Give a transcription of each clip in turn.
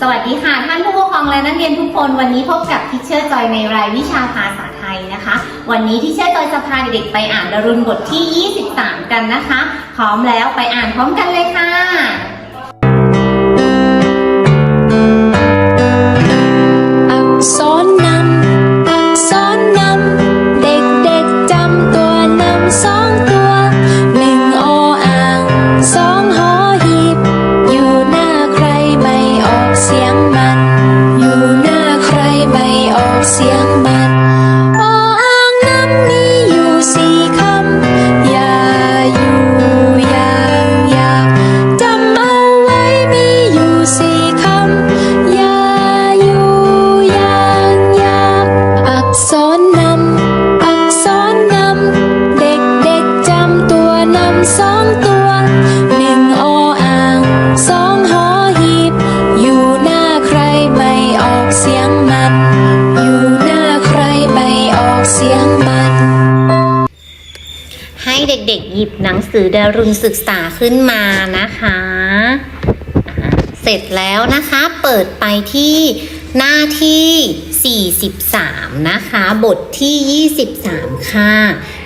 สวัสดีค่ะ ท่านผู้ปกครองและนักเรียนทุกคน วันนี้พบกับทิเชอร์จอยในรายวิชาภาษาไทยนะคะ วันนี้ทิเชอร์จอยจะพาเด็กๆไปอ่านดารุณบทที่ 23 กันนะคะ พร้อมแล้วไปอ่านพร้อมกันเลยค่ะ เสียงมัน หยิบหนังสือดารุณศึกษาขึ้นมานะคะ เสร็จแล้วนะคะเปิดไปที่หน้าที่ 43 นะคะ บทที่ 23 ค่ะ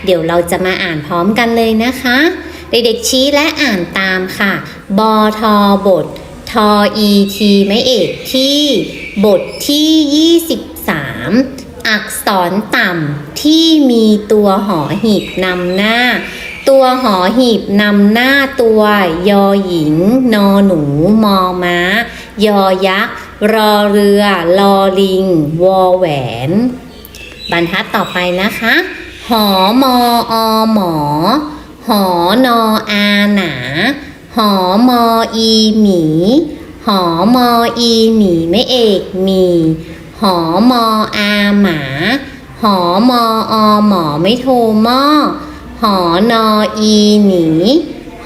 เดี๋ยวเราจะมาอ่านพร้อมกันเลยนะคะ เด็กๆชี้และอ่านตามค่ะบทบททอีทีไม่เอกที่ บทที่ 23 อักษรต่ำที่มีตัวหอหีบนำหน้า ตัวหอหีบนำหน้าตัวยอหญิง นอหนู มอม้า ยอยักษ์ รอเรือ ลอลิง วอแหวน บรรทัดต่อไปนะคะ หอมออหมอ หอนออาหนา หอมออีหมี หอมออีหมีไม่เอกมี หอมออาหมา หอมออหมอไม่โทหม้อ หอนออีหนี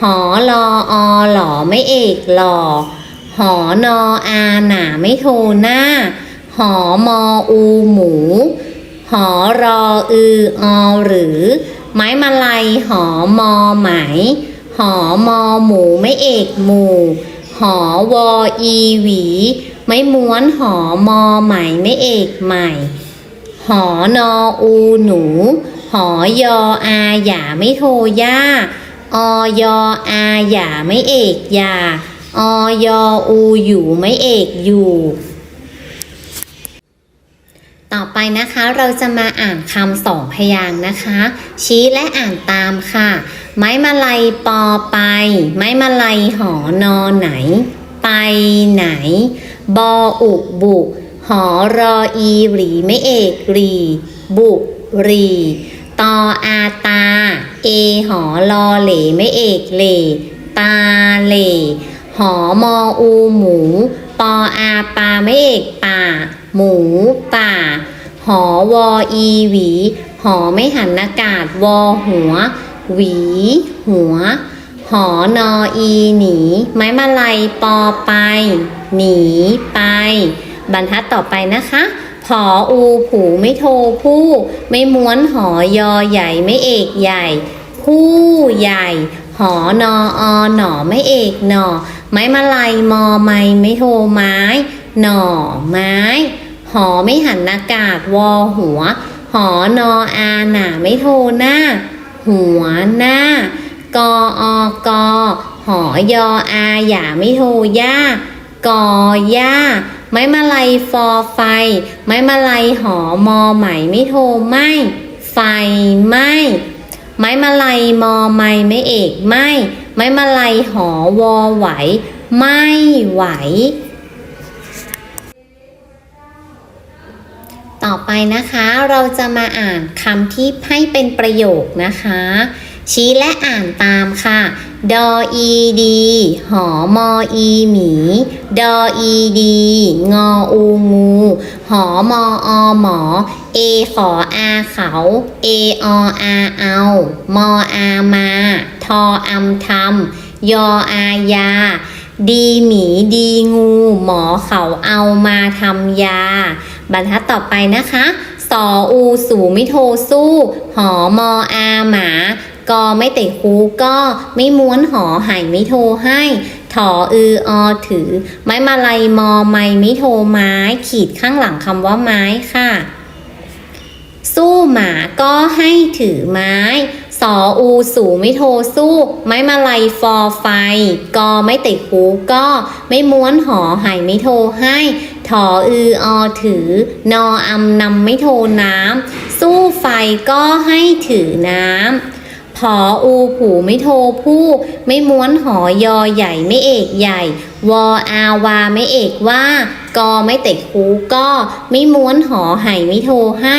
หอรออหล่อไม่เอกหล่อหอนออาหนาไม่โทหน้า หอมออูหมู หอรออืออหรือ ไม้มาลัยหอมอไหม หอมอหมูไม่เอกหมู่ หอวออีหวี ไม่ม้วนหอมอไหมไม่เอกใหม่ หอนออูหนู หอยออาหยาไม่โทย่าออยออาหยาไม่เอกย่าออยออูอยู่ไม่เอกอยู่ ต่อไปนะคะเราจะมาอ่านคำสองพยางนะคะ ชี้และอ่านตามค่ะ ไม้มาลัยปอไป ไม้มาลัยหอนอไหน ไปไหน บออุบุหอรออีหรีไม่เอกรี บุรี ตออาตา เอหอลอเหลไม่เอกเหลตาเหลหอมออูหมู ปออาปาไม่เอกป่า หมูป่า หอวออีหวี หอไม่หันอากาศวอหัว หวี หัว หอนออีหนี ไม้มาลัยปอไป หนีไป บรรทัดต่อไปนะคะ ผออูผูไม่โทผู้ ไม่ม้วนหอยอใหญ่ไม่เอกใหญ่ ผู้ใหญ่ หอนออหนอไม่เอกหนอ ไม้มาลัยมอไม่ไม่โทไม้ หน่อไม้ หอไม่หันอากาศวอหัว หอนออาหนาไม่โทหน้า หัวหน้ากออกอหอยออาหยาไม่โทย่ากอย่า ไม้มาลัยฟอไฟ ไม้มาลัยหอมอไหมไม่โทไม่ ไฟไหมไม้มาลัยมอไม่ไม่เอกไม่ ไม้มาลัยหอวอไหว ไม่ไหว ต่อไปนะคะเราจะมาอ่านคำที่ให้เป็นประโยคนะคะ ชี้และอ่านตามค่ะ ดออีดี หอมออีหมี ดออีดี งออูงู หอมออหมอ เอขออาเขา เอออาเอา มออามา ทออำทำยออายา ดีหมีดีงู หมอเขาเอามาทำยา บรรทัดต่อไปนะคะ สออูสูไม่โทสู้ หอมออาหมา กอไม่เตะคูก็ไม่ม้วนหอหายไม่โทให้ถออืออถือ ไม้มาลัยมอไม้มิโทไม้ขีดข้างหลังคำว่าไม้ค่ะ สู้หมาก็ให้ถือไม้สออูสูไม่โทสู้ ไม้มาลัยฟอไฟ กอไม่ติดหูก็ไม่ม้วนหอหายไม่โทให้ถออืออถือ นออำนำไม่โทน้ำสู้ไฟก็ให้ถือน้ำ ผออูผูไม่โทผู้ ไม่ม้วนหอยอใหญ่ไม่เอกใหญ่ วออาวาไม่เอกว่า กอไม่เตะคูก็ไม่ม้วนหอไห่ไม่โทให้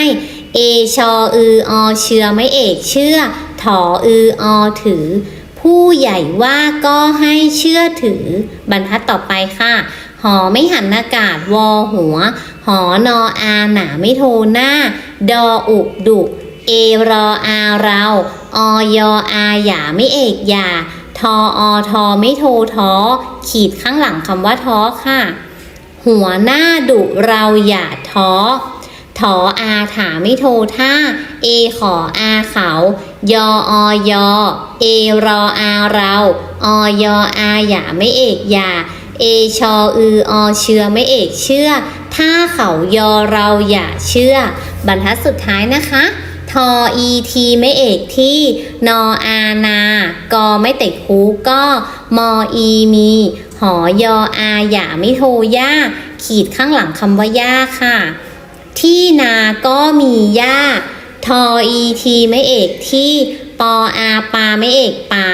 เอชออืออเชื่อไม่เอกเชื่อ ถออืออถือ ผู้ใหญ่ว่าก็ให้เชื่อถือ บรรทัดต่อไปค่ะหอไม่หันอากาศวอหัว หอนออาหนาไม่โทหน้า ดออุดุ เอรออาเรา ออยอาหยาไม่เอกหยาทออทอไม่โทท้อขีดข้างหลังคำว่าท้อค่ะ หัวหน้าดุเราอย่าท้อถออาถาไม่โทท่า เอขออาเขา ยออยเอรออาเราออยอาหยาไม่เอกหยาเอชออืออเชื่อไม่เอกเชื่อ ถ้าเขายอเราอย่าเชื่อ บรรทัดสุดท้ายนะคะ ทออีทีไม่เอกที่ นออานากอไม่เตะคูก็มออีมี หอยออาหยาไม่โทย่าขีดข้างหลังคำว่าย่าค่ะ ที่นาก็มีหญ้าทออีทีไม่เอกที่ ปออาปาไม่เอกป่า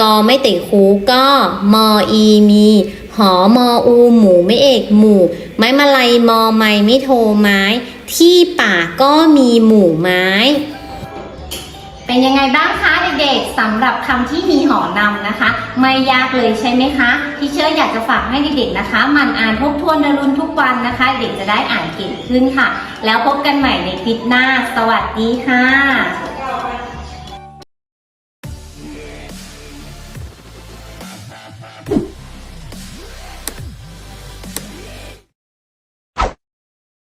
กอไม่ติดคูก็มออีมี หอมออูหมูไม่เอกหมู่ ไม้มาลัยมอไม้ไม่โทไม้ ที่ป่าก็มีหมู่ไม้ เป็นยังไงบ้างคะเด็กๆสำหรับคำที่มีหอนำนะคะ ไม่ยากเลยใช่ไหมคะที่เชื่ออยากจะฝากให้เด็กๆนะคะ มันอ่านทบทวนดารุนทุกวันนะคะ เด็กจะได้อ่านเก่งขึ้นค่ะ แล้วพบกันใหม่ในคลิปหน้า สวัสดีค่ะ